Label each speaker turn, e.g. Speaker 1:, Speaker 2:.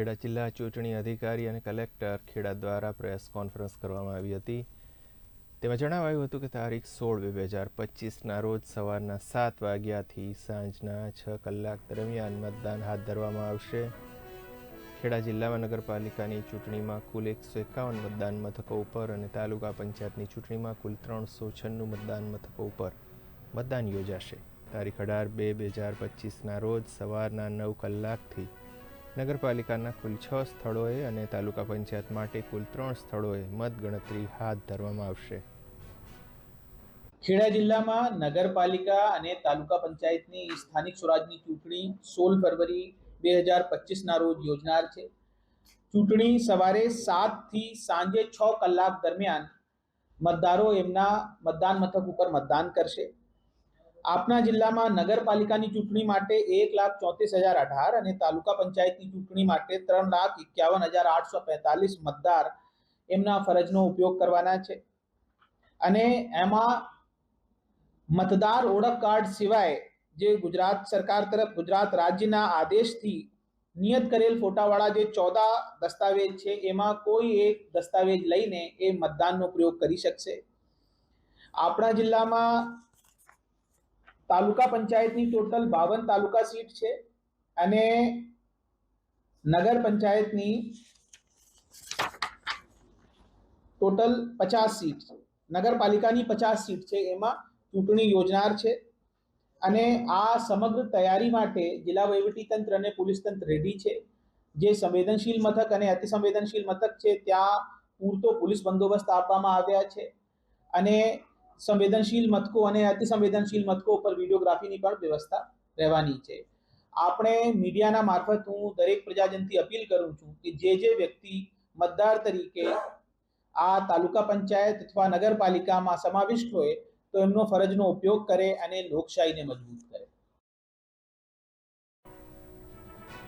Speaker 1: ખેડા જિલ્લા ચૂંટણી અધિકારી અને કલેક્ટર ખેડા દ્વારા પ્રેસ કોન્ફરન્સ કરવામાં આવી હતી. તેમાં જણાવાયું હતું કે તારીખ સોળ બે હજાર પચીસના રોજ સવારના સાત વાગ્યાથી સાંજના છ કલાક દરમિયાન મતદાન હાથ ધરવામાં આવશે. ખેડા જિલ્લામાં નગરપાલિકાની ચૂંટણીમાં કુલ એકસો એકાવન મતદાન મથકો ઉપર અને તાલુકા પંચાયતની ચૂંટણીમાં કુલ ત્રણસો છન્નું મતદાન મથકો ઉપર મતદાન યોજાશે. તારીખ અઢાર બે બે હજાર પચીસના રોજ સવારના નવ કલાકથી નગરપાલિકાના કુલ છ સ્થળોએ અને તાલુકા પંચાયત માટે કુલ ત્રણ સ્થળોએ મતગણતરી હાથ ધરવામાં આવશે.
Speaker 2: ખેડા જિલ્લામાં નગરપાલિકા અને તાલુકા પંચાયતની સ્થાનિક સ્વરાજની ચૂંટણી સોળ ફરવરી બે હજાર પચીસના રોજ યોજનાર છે. ચૂંટણી સવારે સાતથી સાંજે છ કલાક દરમિયાન મતદારો એમના મતદાન મથક ઉપર મતદાન કરશે. આપના જિલ્લામાં નગરપાલિકાની ચૂંટણી માટે એક લાખ ચોત્રીસ હજાર અઢાર અને તાલુકા પંચાયતની ચૂંટણી માટે ત્રણ લાખ એકાવન હજાર આઠસો પેંતાલીસ મતદાર એમના ફરજનો ઉપયોગ કરવાના છે. અને એમાં મતદાર ઓળખ કાર્ડ સિવાય જે ગુજરાત સરકાર તરફ ગુજરાત રાજ્યના આદેશથી નિયત કરેલ ફોટાવાળા જે ચૌદા દસ્તાવેજ છે, એમાં કોઈ એક દસ્તાવેજ લઈને એ મતદાનનો પ્રયોગ કરી શકશે. આપણા જિલ્લામાં તાલુકા પંચાયતની ટોટલ બાવન તાલુકા સીટ છે અને નગર પંચાયતની ટોટલ પચાસ સીટ છે. નગરપાલિકાની પચાસ સીટ છે, એમાં ચૂંટણી યોજનાર છે અને આ સમગ્ર તૈયારી માટે જિલ્લા વહીવટી તંત્ર અને પોલીસ તંત્ર રેડી છે. જે સંવેદનશીલ મથક અને અતિસંવેદનશીલ મથક છે, ત્યાં પૂરતો પોલીસ બંદોબસ્ત આપવામાં આવ્યા છે અને સંવેદનશીલ મથકો અને અતિ સંવેદનશીલ મથકો ઉપર વિડીયોગ્રાફીની પણ વ્યવસ્થા રહેવાની છે. આપણે મીડિયાના મારફત હું દરેક પ્રજાજનથી અપીલ કરું છું કે જે જે વ્યક્તિ મતદાર તરીકે આ તાલુકા પંચાયત અથવા નગરપાલિકામાં સમાવિષ્ટ હોય તો એમનો ફરજનો ઉપયોગ કરે અને લોકશાહીને મજબૂત